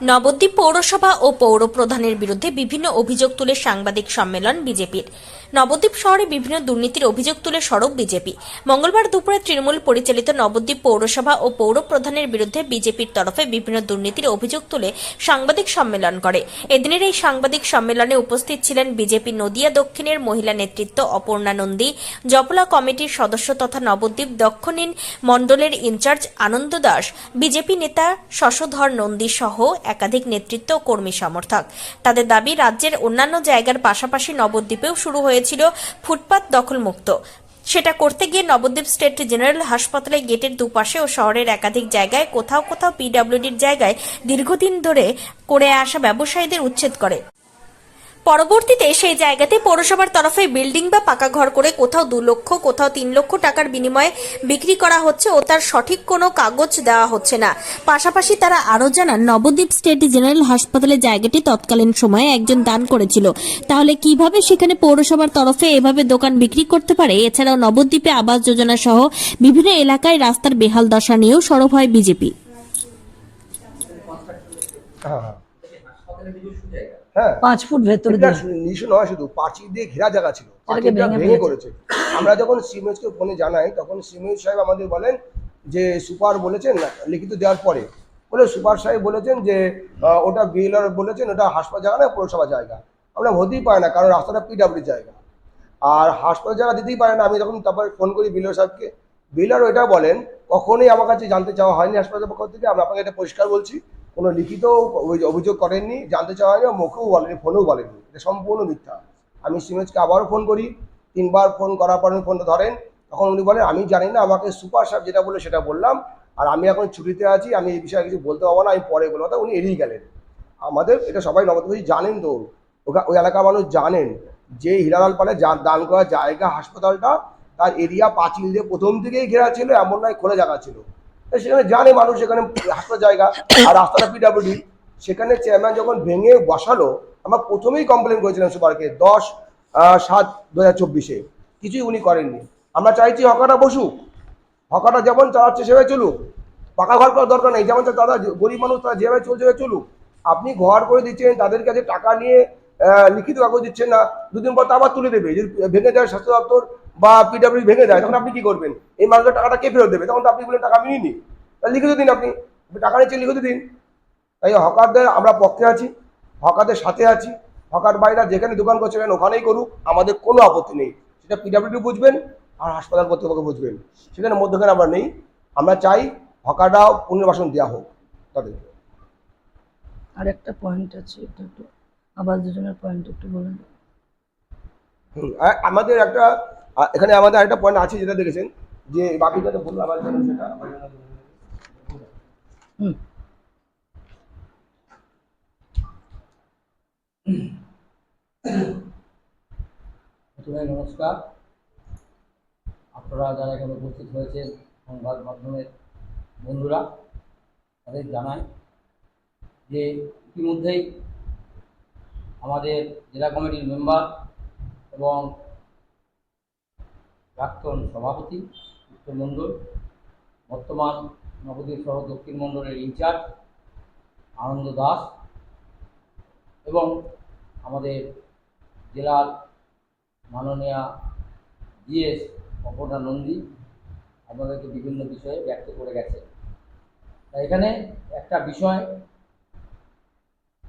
নবদ্বীপ পৌরসভা ও পৌর প্রধানের বিরুদ্ধে বিভিন্ন অভিযোগ তুলে সাংবাদিক সম্মেলন বিজেপির। নবদ্বীপ শহরে বিভিন্ন দুর্নীতির অভিযোগ তুলে সরব বিজেপি। মঙ্গলবার দুপুরে তৃণমূল পরিচালিত নবদ্বীপ পৌরসভা ও পৌর প্রধানের বিরুদ্ধে বিজেপির তরফে বিভিন্ন দুর্নীতির অভিযোগ তুলে সাংবাদিক সম্মেলন করে। এদিনের এই সাংবাদিক সম্মেলনে উপস্থিত ছিলেন বিজেপি নদিয়া দক্ষিণের মহিলা নেতৃত্ব অপর্ণা নন্দী, জপলা কমিটির সদস্য তথা নবদ্বীপ দক্ষিণ মণ্ডলের ইনচার্জ আনন্দ দাস, বিজেপি নেতা শশধর নন্দী সহ একাধিক নেতৃত্ব ও কর্মী সমর্থক। তাদের দাবি, রাজ্যের অন্যান্য জায়গার পাশাপাশি নবদ্বীপেও শুরু হয়েছিল ফুটপাত দখলমুক্ত। সেটা করতে গিয়ে নবদ্বীপ স্টেট জেনারেল হাসপাতালে গেটের দুপাশে ও শহরের একাধিক জায়গায় কোথাও কোথাও পিডব্লিউডির জায়গায় দীর্ঘদিন ধরে করে আসা ব্যবসায়ীদের উচ্ছেদ করে। পরবর্তীতে সেই জায়গাতে পৌরসভার তরফে বিল্ডিং বা পাকা ঘর করে কোথাও দু লক্ষ, কোথাও তিন লক্ষ টাকার বিনিময়ে বিক্রি করা হচ্ছে ও তার সঠিক কোনো কাগজ দেওয়া হচ্ছে না। পাশাপাশি তারা আরও জানান, নবদ্বীপ স্টেট জেনারেল হাসপাতালের জায়গাটি তৎকালীন সময়ে একজন দান করেছিল। তাহলে কীভাবে সেখানে পৌরসভার তরফে এভাবে দোকান বিক্রি করতে পারে? এছাড়াও নবদ্বীপে আবাস যোজনা সহ বিভিন্ন এলাকায় রাস্তার বেহাল দশা নিয়েও সরব হয় বিজেপি। হ্যাঁ। হ্যাঁ। পাঁচ ফুট ভেতরে নিচু নয় শুধু পাঁচিল দিয়ে ঘেরা জায়গা ছিল। পাঁচিলটা ভেঙে। করেছে। আমরা যখন সিমেজকে ফোনে জানাই তখন সিমেজ সাহেব আমাদের বলেন যে সুপার বলেছেন লিখিত দেওয়ার পরে। বলে সুপার সাহেব বলেছেন যে ওটা বিএলআর বলেছেন ওটা হাসপাতাল জায়গা না পৌরসভা জায়গা। আমরা হতেই পারে না কারণ রাস্তাটা পিডাব্লিউ জায়গা। আর হাসপাতাল জায়গা দিতেই পারে না। আমি যখন তারপর ফোন করি বিএলআর সাহেবকে বিএলআর ওইটা বলেন কখনোই আমার কাছে জানতে চাওয়া হয়নি হাসপাতালের পক্ষ থেকে। আমরা আপনাকে এটা পরিষ্কার বলছি। কোনো লিখিত অভিযোগ করেননি, জানতে চাওয়া হয়নি, মুখেও বলেনি, ফোনেও বলেনি। এটা সম্পূর্ণ মিথ্যা। আমি সিমেজকে আবারও ফোন করি, তিনবার ফোন করার পর ফোনটা ধরেন। তখন উনি বলেন, আমি জানি না, আমাকে সুপার সাহেব যেটা বলে সেটা বললাম। আর আমি এখন ছুটিতে আছি, আমি এই বিষয়ে কিছু বলতে পারব না, আমি পরে বলব। তা উনি এড়িয়ে গেলেন। আমাদের এটা সবাই নবদ্বীপ জানেন তো ওই এলাকার মানুষ জানেন যে হিরালাল পালে দান করা জায়গা, হাসপাতালটা তার এরিয়া পাঁচিল দিয়ে প্রথম থেকেই ঘেরা ছিল, এমন নয়, খোলা জায়গা ছিল। সেখানে জানে মানুষ সেখানে হাসপাতাল জায়গা, আর রাস্তাটা পিডাব্লিউডি সেখানে চেয়ারম্যান যখন ভেঙে বসালো, আমরা প্রথমেই কমপ্লেন করেছিলাম সুপারকে, দশ সাত দু হাজার চব্বিশে। কিছুই উনি করেননি। আমরা চাইছি হকাটা বসুক। হকাটা যেমন চালাচ্ছে সেভাবে চলুক। পাকা ঘর করার দরকার নেই। যেমন তারা গরিব মানুষ, তারা যেভাবে চলছে চলুক। আপনি ঘর করে দিচ্ছেন, তাদের কাছে টাকা নিয়ে লিখিত কাগজ দিচ্ছেন না, দুদিন পর তা আবার তুলে দেবে। যদি ভেঙে যায় স্বাস্থ্য দপ্তর বা পিডব্লিউ ভেঙে যায় তখন আপনি কি করবেন? এই মানুষের টাকাটা কে ফেরত দেবে? তখন তো আপনি বলেন টাকা আমি নিই তাহলে লিখিত দিন আপনি। টাকা নিচ্ছেন লিখিত দিন। তাই হকারদের আমরা পক্ষে আছি হকারদের সাথে আছি হকার বাইরা যেখানে দোকান করছে সেখানে ওখানেই করুক আমাদের কোনো আপত্তি নেই। সেটা পিডাব্লিউডি বুঝবেন আর হাসপাতাল কর্তৃপক্ষ বুঝবেন। সেখানে মধ্যখানে আমরা নেই। আমরা চাই হকাররাও পুনর্বাসন দেওয়া হোক তাদের। আর একটা পয়েন্ট আছে এটা একটু আবাস যোজনার পয়েন্ট একটু বলুন। আমাদের একটা আ- এখানে আমাদের আরেকটা পয়েন্ট আছে যেটা দেখেছেন, যে বাকি কথা বলল আবার সেটা নমস্কার। আপনারা যারা এখানে উপস্থিত হয়েছেন সংবাদ মাধ্যমের বন্ধুরা, তাদের জানাই যে ইতিমধ্যেই আমাদের জেলা কমিটির মেম্বার এবং প্রাক্তন সভাপতি উত্তর মণ্ডল, বর্তমান নবদ্বীপ সহ দক্ষিণ মণ্ডলের ইনচার্জ আনন্দ দাস এবং আমাদের জেলার মাননীয়া জিএস অপর্ণা নন্দী আপনাদেরকে বিভিন্ন বিষয়ে ব্যক্ত করে গেছে তা এখানে একটা বিষয়